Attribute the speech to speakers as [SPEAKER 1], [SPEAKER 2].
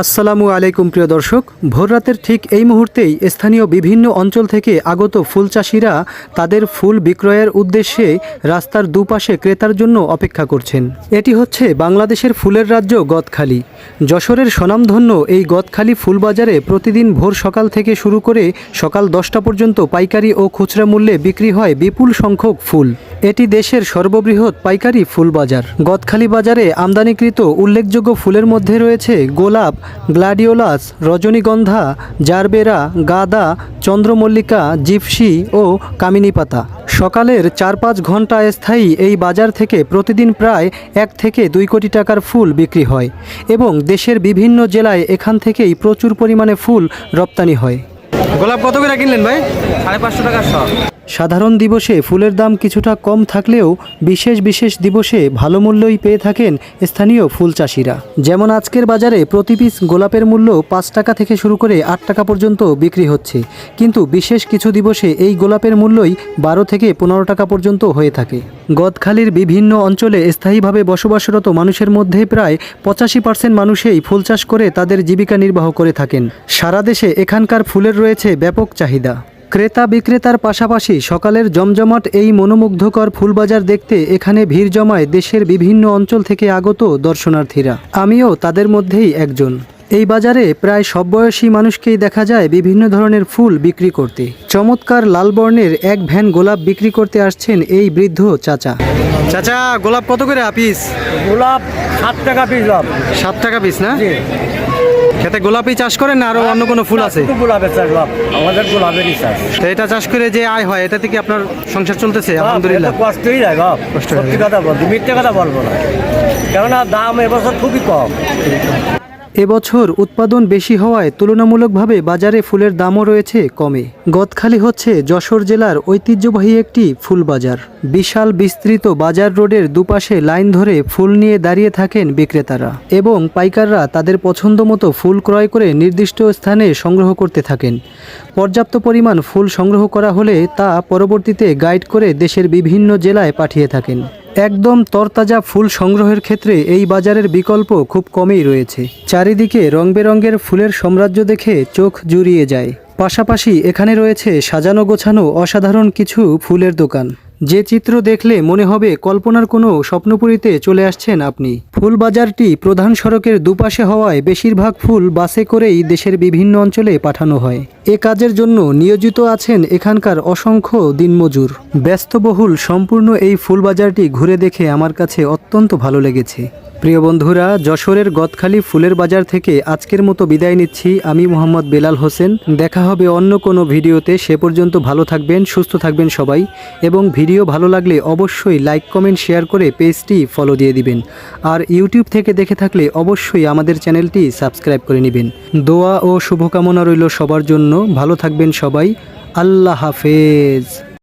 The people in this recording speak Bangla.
[SPEAKER 1] আসসালামু আলাইকুম, প্রিয় দর্শক। ভোররাতের ঠিক এই মুহূর্তেই স্থানীয় বিভিন্ন অঞ্চল থেকে আগত ফুল চাষিরা তাদের ফুল বিক্রয়ের উদ্দেশ্যে রাস্তার দুপাশে ক্রেতার জন্য অপেক্ষা করছেন। এটি হচ্ছে বাংলাদেশের ফুলের রাজ্য গদখালি। যশোরের স্বনামধন্য এই গদখালি ফুল বাজারে প্রতিদিন ভোর সকাল থেকে শুরু করে সকাল দশটা পর্যন্ত পাইকারি ও খুচরা মূল্যে বিক্রি হয় বিপুল সংখ্যক ফুল। এটি দেশের সর্ববৃহৎ পাইকারি ফুল বাজার। গদখালি বাজারে আমদানিকৃত উল্লেখযোগ্য ফুলের মধ্যে রয়েছে গোলাপ গ্লাডিওলাস রজনীগন্ধা জারবেরা গাদা চন্দ্রমল্লিকা জিপসি ও কামিনী পাতা সকালের চার পাঁচ ঘণ্টা স্থায়ী এই বাজার থেকে প্রতিদিন প্রায় এক থেকে দুই কোটি টাকার ফুল বিক্রি হয় এবং দেশের বিভিন্ন জেলায় এখান থেকেই প্রচুর পরিমাণে ফুল রপ্তানি হয়। গোলাপ কত করে কিনলেন ভাই?
[SPEAKER 2] সাড়ে পাঁচশো টাকা শ
[SPEAKER 1] সাধারণ দিবসে ফুলের দাম কিছুটা কম থাকলেও বিশেষ বিশেষ দিবসে ভালো মূল্যই পেয়ে থাকেন স্থানীয় ফুল চাষিরা। যেমন আজকের বাজারে প্রতি পিস গোলাপের মূল্য পাঁচ টাকা থেকে শুরু করে আট টাকা পর্যন্ত বিক্রি হচ্ছে। কিন্তু বিশেষ কিছু দিবসে এই গোলাপের মূল্যই বারো থেকে পনেরো টাকা পর্যন্ত হয়ে থাকে। গদখালির বিভিন্ন অঞ্চলে স্থায়ীভাবে বসবাসরত মানুষের মধ্যে প্রায় পঁচাশি পার্সেন্ট মানুষেই ফুল চাষ করে তাদের জীবিকা নির্বাহ করে থাকেন। সারা দেশে এখানকার ফুলের রয়েছে ব্যাপক চাহিদা। ক্রেতা বিক্রেতার পাশাপাশি সকালের জমজমাট এই মনোমুগ্ধকর ফুলবাজার দেখতে এখানে ভিড় জমায় দেশের বিভিন্ন অঞ্চল থেকে আগত দর্শনার্থীরা। আমিও তাদের মধ্যেই একজন। এই বাজারে প্রায় সব বয়সী মানুষকেই দেখা যায় বিভিন্ন ধরনের ফুল বিক্রি করতে। চমৎকার লাল বর্ণের এক ভ্যান গোলাপ বিক্রি করতে আসছেন এই বৃদ্ধ চাচা। চাচা গোলাপ কত করে পিস
[SPEAKER 2] গোলাপ সাত টাকা পিস
[SPEAKER 1] সাত টাকা পিস না? খেতে গোলাপই চাষ করেন না আরও অন্য কোনো ফুল আছে?
[SPEAKER 2] গোলাপের চাষ আমাদের গোলাপেরই চাষ।
[SPEAKER 1] তো এটা চাষ করে যে আয় হয় এটা থেকে আপনার সংসার চলতেছে? আলহামদুলিল্লাহ।
[SPEAKER 2] কষ্টই যায় বাপ
[SPEAKER 1] কষ্ট
[SPEAKER 2] কথা বলছি মিথ্যে কথা বলব না। কেননা দাম এবছর খুবই কম।
[SPEAKER 1] এবছর উৎপাদন বেশি হওয়ায় তুলনামূলকভাবে বাজারে ফুলের দামও রয়েছে কমে। গদখালি হচ্ছে যশোর জেলার ঐতিহ্যবাহী একটি ফুল বাজার বিশাল বিস্তৃত বাজার রোডের দুপাশে লাইন ধরে ফুল নিয়ে দাঁড়িয়ে থাকেন বিক্রেতারা এবং পাইকাররা তাদের পছন্দ মতো ফুল ক্রয় করে নির্দিষ্ট স্থানে সংগ্রহ করতে থাকেন। পর্যাপ্ত পরিমাণ ফুল সংগ্রহ করা হলে তা পরবর্তীতে গাইড করে দেশের বিভিন্ন জেলায় পাঠিয়ে থাকেন। একদম তরতাজা ফুল সংগ্রহের ক্ষেত্রে এই বাজারের বিকল্প খুব কমই রয়েছে। চারিদিকে রং বেরঙের ফুলের সাম্রাজ্য দেখে চোখ জুড়িয়ে যায়। পাশাপাশি এখানে রয়েছে সাজানো গোছানো অসাধারণ কিছু ফুলের দোকান। যে চিত্র দেখলে মনে হবে কল্পনার কোনো স্বপ্নপুরীতে চলে আসছেন আপনি। ফুল বাজারটি প্রধান সড়কের দুপাশে হওয়ায় বেশিরভাগ ফুল বাসে করেই দেশের বিভিন্ন অঞ্চলে পাঠানো হয়। এ কাজের জন্য নিয়োজিত আছেন এখানকার অসংখ্য দিনমজুর। ব্যস্তবহুল সম্পূর্ণ এই ফুল বাজারটি ঘুরে দেখে আমার কাছে অত্যন্ত ভালো লেগেছে। প্রিয় বন্ধুরা, যশোরের গদখালি ফুলের বাজার থেকে আজকের মতো বিদায় নিচ্ছি। আমি মোহাম্মদ বেলাল হোসেন। দেখা হবে অন্য কোনো ভিডিওতে। সে পর্যন্ত ভালো থাকবেন, সুস্থ থাকবেন সবাই। এবং ভিডিও ভালো লাগলে অবশ্যই লাইক, কমেন্ট, শেয়ার করে পেজটি ফলো দিয়ে দিবেন। আর ইউটিউব থেকে দেখে থাকলে অবশ্যই আমাদের চ্যানেলটি সাবস্ক্রাইব করে নেবেন। দোয়া ও শুভকামনা রইল সবার জন্য। ভালো থাকবেন সবাই। আল্লাহ হাফেজ।